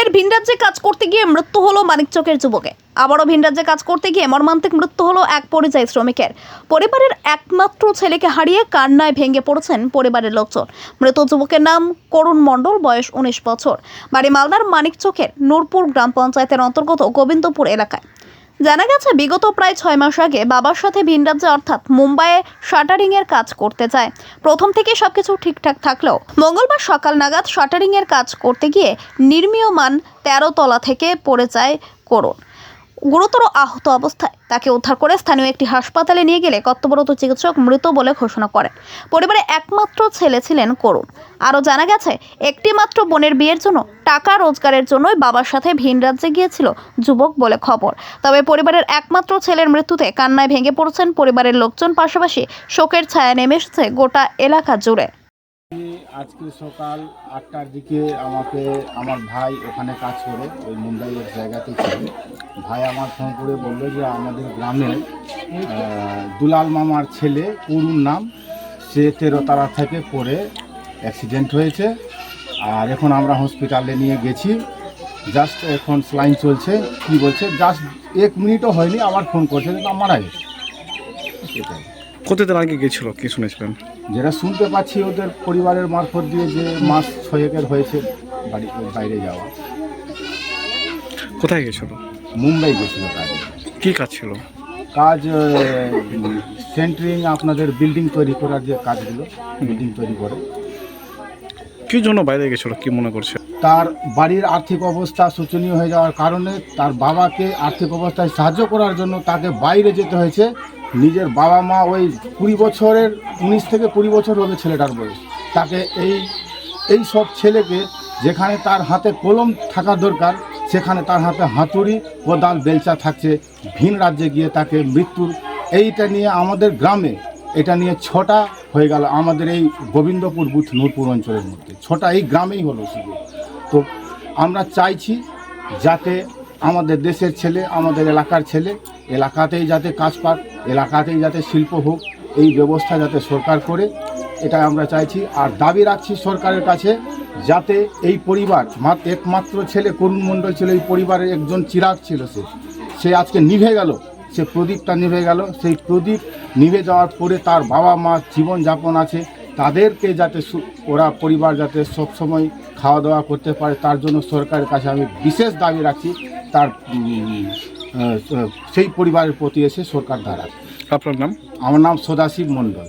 ফের ভিন রাজ্যে কাজ করতে গিয়ে মৃত্যু হলো মানিকচকের যুবকে। আবারও ভিন রাজ্যে কাজ করতে গিয়ে মর্মান্তিক মৃত্যু হলো এক পরিযায়ী শ্রমিকের। পরিবারের একমাত্র ছেলেকে হারিয়ে কান্নায় ভেঙে পড়েছেন পরিবারের লোকজন। মৃত যুবকের নাম করুণ মণ্ডল, বয়স উনিশ বছর। বাড়ি মালদার মানিক চোখের নূরপুর গ্রাম পঞ্চায়েতের অন্তর্গত গোবিন্দপুর এলাকায়। জানা গেছে, বিগত প্রায় ছয় মাস আগে বাবার সাথে ভিন রাজ্যে, অর্থাৎ মুম্বাইয়ে শাটারিং এর কাজ করতে যায় প্রথম থেকে সবকিছু ঠিকঠাক থাকলেও মঙ্গলবার সকাল নাগাদ শাটারিং এর কাজ করতে গিয়ে নির্মীয়মান তেরো তলা থেকে পড়ে যায় করুণ। গুরুতর আহত অবস্থায়। তাকে উদ্ধার করে স্থানীয় একটি হাসপাতালে নিয়ে গেলে কর্তব্যরত চিকিৎসক মৃত বলে ঘোষণা করেন। পরিবারে একমাত্র ছেলে ছিলেন করুণ। আরও জানা গেছে, একটি মাত্র বোনের বিয়ের জন্য টাকা রোজগারের জন্যই বাবার সাথে ভিন রাজ্যে গিয়েছিল যুবক বলে খবর। তবে পরিবারের একমাত্র ছেলের মৃত্যুতে কান্নায় ভেঙে পড়েছেন পরিবারের লোকজন। পাশাপাশি শোকের ছায়া নেমে এসেছে গোটা এলাকা জুড়ে। আজকে সকাল আটটার দিকে আমাকে আমার ভাই ওখানে কাজ করে, ওই মুম্বাইয়ের জায়গাতে ছিল ভাই আমার ফোন করে বলল যে আমাদের গ্রামে দুলাল মামার ছেলে করুণ নাম, সে তেরোতারা থেকে পড়ে অ্যাক্সিডেন্ট হয়েছে। আর এখন আমরা হসপিটালে নিয়ে গেছি। জাস্ট এখন স্লাইন চলছে। কি বলছে? জাস্ট এক মিনিটও হয়নি, আবার ফোন করছে মারা গেছে। সেটাই। কতদিন আগে গেছিল? কি শুনেছিলেন? যেটা শুনতে পাচ্ছি ওদের পরিবারের মারফত দিয়ে যে মাস ছয়েকের হয়েছে বাড়ি বাইরে যাওয়া। কোথায় গেছিল? মুম্বাই গেছিল কাজে। কি কাজ ছিল? কাজ সেন্টারিং আপনাদের বিল্ডিং তৈরি করার যে কাজগুলো বিল্ডিং তৈরি করে। কি জন্য বাইরে গেছিল? কি মনে করছে? তার বাড়ির আর্থিক অবস্থা শোচনীয় হয়ে যাওয়ার কারণে তার বাবাকে আর্থিক অবস্থায় সাহায্য করার জন্য তাকে বাইরে যেতে হয়েছে। নিজের বাবা মা ওই কুড়ি বছরের, উনিশ থেকে কুড়ি বছর হবে ছেলেটার বয়স। তাকে এই এই সব ছেলেকে যেখানে তার হাতে কলম থাকা দরকার, সেখানে তার হাতে হাতুড়ি ও কোদাল বেলচা থাকছে। ভিন রাজ্যে গিয়ে তাকে মৃত্যুর, এইটা নিয়ে আমাদের গ্রামে, এটা নিয়ে ছটা হয়ে গেল আমাদের এই গোবিন্দপুর বুথ নূরপুর অঞ্চলের মধ্যে। ছটা এই গ্রামেই হলো শুধু। তো আমরা চাইছি যাতে আমাদের দেশের ছেলে, আমাদের এলাকার ছেলে এলাকাতেই যাতে কাজ পাক, এলাকাতেই যাতে শিল্প হোক, এই ব্যবস্থা যাতে সরকার করে এটা আমরা চাইছি। আর দাবি রাখছি সরকারের কাছে যাতে এই পরিবার মাত্র একমাত্র ছেলে করুণ মণ্ডল ছিল, এই পরিবারের একজন চিরাগ ছিল সে। সে আজকে নিভে গেল, সে প্রদীপটা নিভে গেল, সেই প্রদীপ নিভে যাওয়ার পরে তার বাবা মা জীবনযাপন আছে, তাদেরকে যাতে ওরা পরিবার যাতে সবসময় খাওয়া দাওয়া করতে পারে, তার জন্য সরকারের কাছে আমি বিশেষ দাবি রাখছি, তার সেই পরিবারের প্রতি এসে সরকার দাঁড়ায় আপনার নাম? আমার নাম সদাশিব মণ্ডল।